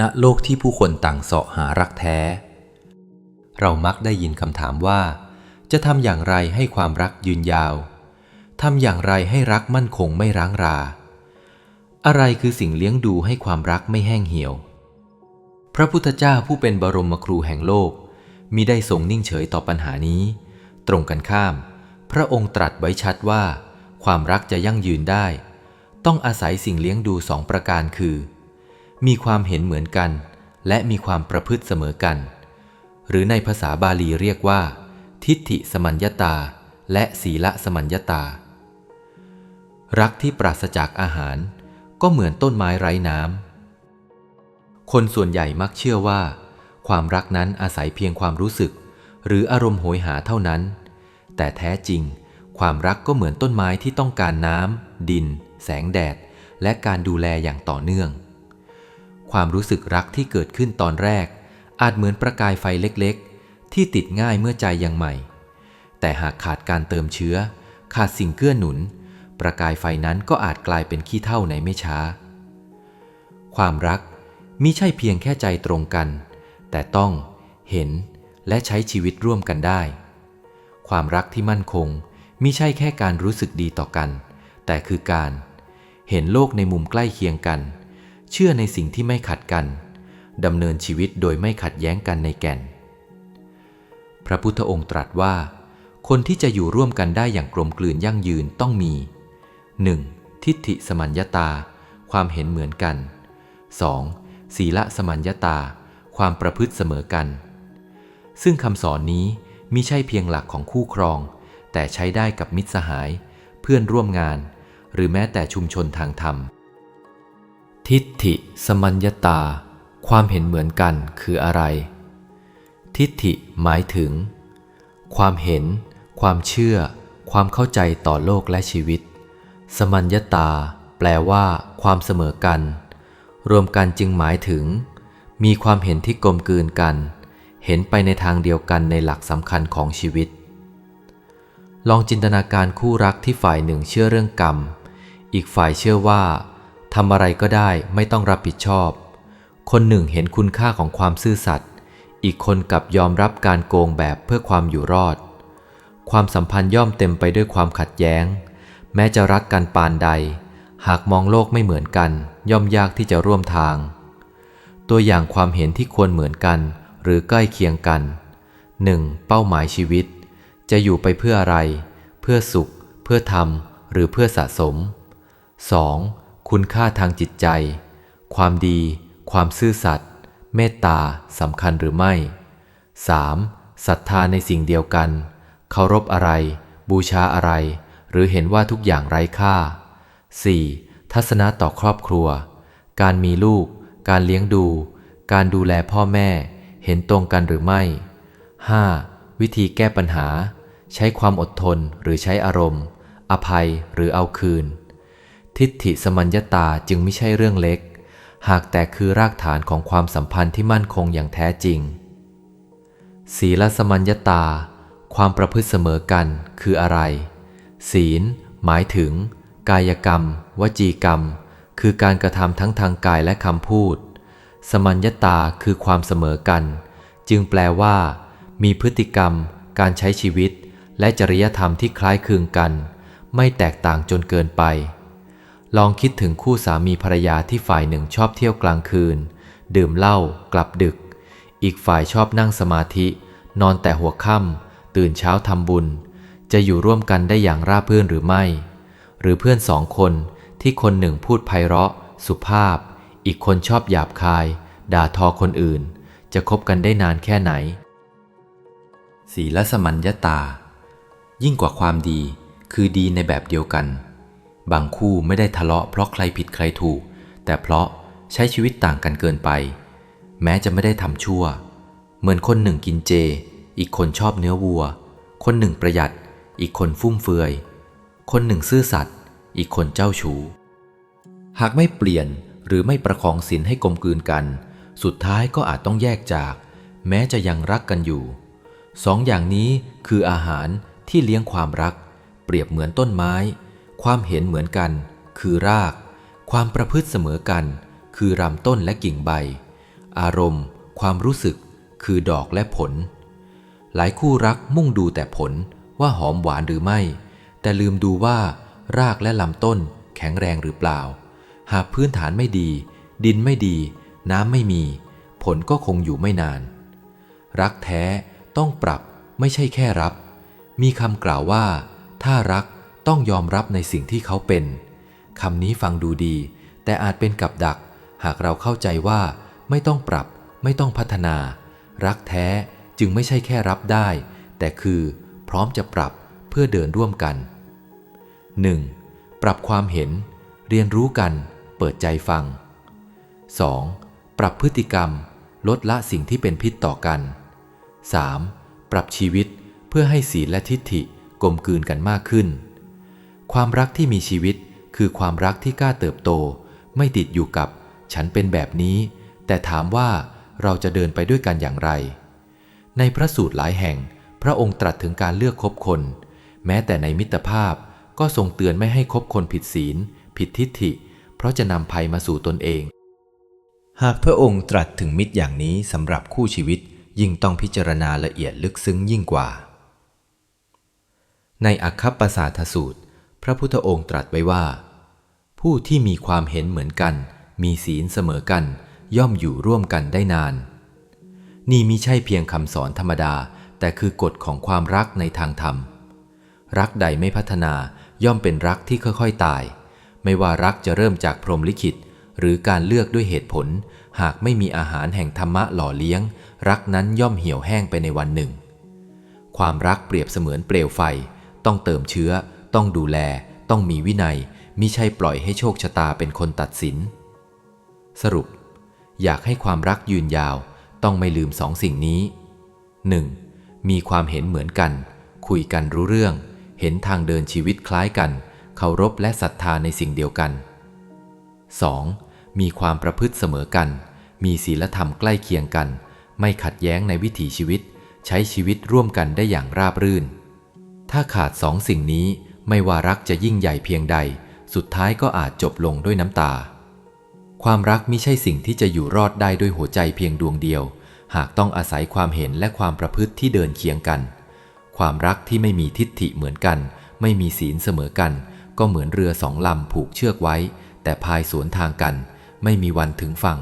ณโลกที่ผู้คนต่างเสาะหารักแท้ เรามักได้ยินคำถามว่า จะทำอย่างไรให้ความรักยืนยาว ทำอย่างไรให้รักมั่นคงไม่ร้างรา อะไรคือสิ่งเลี้ยงดูให้ความรักไม่แห้งเหี่ยว พระพุทธเจ้าผู้เป็นบรมครูแห่งโลกมิได้ทรงนิ่งเฉยต่อปัญหานี้ ตรงกันข้าม พระองค์ตรัสไว้ชัดว่า ความรักจะยั่งยืนได้ ต้องอาศัยสิ่งเลี้ยงดูสองประการคือ มีความเห็นเหมือนกัน และมีความประพฤติเสมอกัน หรือในภาษาบาลีเรียกว่า ทิฏฐิสมัญญาตา และศีละสมัญญาตา รักที่ปราศจากอาหาร ก็เหมือนต้นไม้ไร้น้ำคนส่วนใหญ่มักเชื่อว่า ความรักนั้นอาศัยเพียงความรู้สึก หรืออารมณ์โหยหาเท่านั้น แต่แท้จริง ความรักก็เหมือนต้นไม้ที่ต้องการน้ำดิน แสงแดด และการดูแลอย่างต่อเนื่อง ความรู้สึกรักที่เกิดขึ้นตอนแรก อาจเหมือนประกายไฟเล็กๆ ที่ติดง่ายเมื่อใจยังใหม่ แต่หากขาดการเติมเชื้อ ขาดสิ่งเกื้อหนุน ประกายไฟนั้นก็อาจกลายเป็นขี้เท่าในไม่ช้า ความรักมิใช่เพียงแค่ใจตรงกัน แต่ต้องเห็นและใช้ชีวิตร่วมกันได้ ความรักที่มั่นคงมิใช่แค่การรู้สึกดีต่อกัน แต่คือการ เห็นโลกในมุมใกล้เคียงกัน เชื่อในสิ่งที่ไม่ขัดกันดำเนินชีวิตโดยไม่ขัดแย้งกันในแก่น พระพุทธองค์ตรัสว่า คนที่จะอยู่ร่วมกันได้อย่างกลมกลืนยั่งยืนต้องมี 1. ทิฏฐิสมัญญตา ความเห็นเหมือนกัน 2. ศีละสมัญญตา ความประพฤติเสมอกัน ซึ่งคำสอนนี้มิใช่เพียงหลักของคู่ครอง แต่ใช้ได้กับมิตรสหาย เพื่อนร่วมงาน หรือแม้แต่ชุมชนทางธรรม ทิฏฐิสมัญญตา ความเห็นเหมือนกันคืออะไร ทิฏฐิหมายถึง ความเห็น ความเชื่อ ความเข้าใจต่อโลกและชีวิต สมัญญตา แปลว่า ความเสมอกัน รวมกันจึงหมายถึง มีความเห็นที่กลมกลืนกัน เห็นไปในทางเดียวกันในหลักสำคัญของชีวิต ลองจินตนาการคู่รักที่ฝ่ายหนึ่งเชื่อเรื่องกรรม อีกฝ่ายเชื่อว่า ทำอะไรก็ได้ไม่ต้องรับผิดชอบ คนหนึ่งเห็นคุณค่าของความซื่อสัตย์ อีกคนกลับยอมรับการโกงแบบเพื่อความอยู่รอด ความสัมพันธ์ย่อมเต็มไปด้วยความขัดแย้ง แม้จะรักกันปานใด หากมองโลกไม่เหมือนกัน ย่อมยากที่จะร่วมทาง ตัวอย่างความเห็นที่ควรเหมือนกัน หรือใกล้เคียงกัน 1. เป้าหมายชีวิต จะอยู่ไปเพื่ออะไร เพื่อสุข เพื่อธรรม หรือเพื่อสะสม 2. คุณค่าทางจิตใจ ความดี ความซื่อสัตย์ เมตตาสำคัญหรือไม่ 3. ศรัทธาในสิ่งเดียวกัน เคารพอะไร บูชาอะไร หรือเห็นว่าทุกอย่างไร้ค่า 4. ทัศนะต่อครอบครัว การมีลูก การเลี้ยงดู การดูแลพ่อแม่ เห็นตรงกันหรือไม่ 5. วิธีแก้ปัญหา ใช้ความอดทนหรือใช้อารมณ์ อภัยหรือเอาคืน ทิฏฐิสมัญญาตาจึงไม่ใช่เรื่องเล็ก หากแต่คือรากฐานของความสัมพันธ์ที่มั่นคงอย่างแท้จริง ศีลสมัญญาตา ความประพฤติเสมอกันคืออะไร ศีล หมายถึง กายกรรม วจีกรรม คือการกระทำทั้งทางกายและคำพูด สมัญญาตาคือความเสมอกัน จึงแปลว่า มีพฤติกรรม การใช้ชีวิต และจริยธรรมที่คล้ายคลึงกัน ไม่แตกต่างจนเกินไป ลองคิดถึงคู่สามีภรรยาที่ฝ่ายหนึ่งชอบเที่ยวกลางคืน ดื่มเหล้ากลับดึก อีกฝ่ายชอบนั่งสมาธิ นอนแต่หัวค่ำตื่นเช้าทำบุญ จะอยู่ร่วมกันได้อย่างราบรื่นหรือไม่ หรือเพื่อนสองคนที่คนหนึ่งพูดไพเราะ สุภาพ อีกคนชอบหยาบคาย ด่าทอคนอื่น จะคบกันได้นานแค่ไหน ศีลสมัญญาตา ยิ่งกว่าความดีคือดีในแบบเดียวกัน บางคู่ไม่ได้ทะเลาะเพราะใครผิดใครถูก แต่เพราะใช้ชีวิตต่างกันเกินไป แม้จะไม่ได้ทำชั่ว เหมือนคนหนึ่งกินเจ อีกคนชอบเนื้อวัว คนหนึ่งประหยัด อีกคนฟุ่มเฟือย คนหนึ่งซื่อสัตย์อีกคนเจ้าชู้หากไม่เปลี่ยนหรือไม่ประคองศีลให้กลมกลืนกัน สุดท้ายก็อาจต้องแยกจาก แม้จะยังรักกันอยู่สองอย่างนี้คืออาหารที่เลี้ยงความรัก เปรียบเหมือนต้นไม้ ความเห็นเหมือนกัน คือราก ความประพฤติเสมอกัน คือรำต้นและกิ่งใบ อารมณ์ ความรู้สึก คือดอกและผล หลายคู่รักมุ่งดูแต่ผลว่าหอมหวานหรือไม่ แต่ลืมดูว่า รากและลำต้นแข็งแรงหรือเปล่า หากพื้นฐานไม่ดี ดินไม่ดี น้ำไม่มี ผลก็คงอยู่ไม่นาน รักแท้ต้องปรับไม่ใช่แค่รับ มีคำกล่าวว่า ถ้ารัก ต้องยอมรับในสิ่งที่เขาเป็นคำนี้ฟังดูดี แต่อาจเป็นกับดัก หากเราเข้าใจว่า ไม่ต้องปรับ ไม่ต้องพัฒนา รักแท้จึงไม่ใช่แค่รับได้ แต่คือ พร้อมจะปรับเพื่อเดินร่วมกัน 1. ปรับความเห็น เรียนรู้กัน เปิดใจฟัง 2. ปรับพฤติกรรม ลดละสิ่งที่เป็นพิษต่อกัน 3. ปรับชีวิตเพื่อให้ศีลและทิฏฐิกลมกลืนกันมากขึ้น ความรักที่มีชีวิตคือความรักที่กล้าเติบโต ไม่ติดอยู่กับ ฉันเป็นแบบนี้ แต่ถามว่าเราจะเดินไปด้วยกันอย่างไร ในพระสูตรหลายแห่ง พระองค์ตรัสถึงการเลือกคบคน แม้แต่ในมิตรภาพก็ทรงเตือนไม่ให้คบคนผิดศีล ผิดทิฏฐิ เพราะจะนำภัยมาสู่ตนเอง หากพระองค์ตรัสถึงมิตรอย่างนี้สำหรับคู่ชีวิตยิ่งต้องพิจารณาละเอียดลึกซึ้งยิ่งกว่า ในอัคคปสาทสูตร พระพุทธองค์ตรัสไว้ว่า ผู้ที่มีความเห็นเหมือนกัน มีศีลเสมอกัน ย่อมอยู่ร่วมกันได้นาน นี่มิใช่เพียงคำสอนธรรมดา แต่คือกฎของความรักในทางธรรม รักใดไม่พัฒนาย่อมเป็นรักที่ค่อยๆตาย ไม่ว่ารักจะเริ่มจากพรหมลิขิต หรือการเลือกด้วยเหตุผล หากไม่มีอาหารแห่งธรรมะหล่อเลี้ยง รักนั้นย่อมเหี่ยวแห้งไปในวันหนึ่ง ความรักเปรียบเสมือนเปลวไฟ ต้องเติมเชื้อ ต้องดูแล ต้องมีวินัยมิใช่ปล่อยให้โชคชะตาเป็นคนตัดสิน สรุป อยากให้ความรักยืนยาว ต้องไม่ลืมสองสิ่งนี้ 1. มีความเห็นเหมือนกัน คุยกันรู้เรื่อง เห็นทางเดินชีวิตคล้ายกัน เคารพและศรัทธาในสิ่งเดียวกัน 2. มีความประพฤติเสมอกัน มีศีลธรรมใกล้เคียงกัน ไม่ขัดแย้งในวิถีชีวิต ใช้ชีวิตร่วมกันได้อย่างราบรื่น ถ้าขาดสองสิ่งนี้ ไม่ว่ารักจะยิ่งใหญ่เพียงใด สุดท้ายก็อาจจบลงด้วยน้ำตา ความรักไม่ใช่สิ่งที่จะอยู่รอดได้ด้วยหัวใจเพียงดวงเดียว หากต้องอาศัยความเห็นและความประพฤติที่เดินเคียงกัน ความรักที่ไม่มีทิฏฐิเหมือนกัน ไม่มีศีลเสมอกัน ก็เหมือนเรือสองลำผูกเชือกไว้ แต่พายสวนทางกัน ไม่มีวันถึงฝั่ง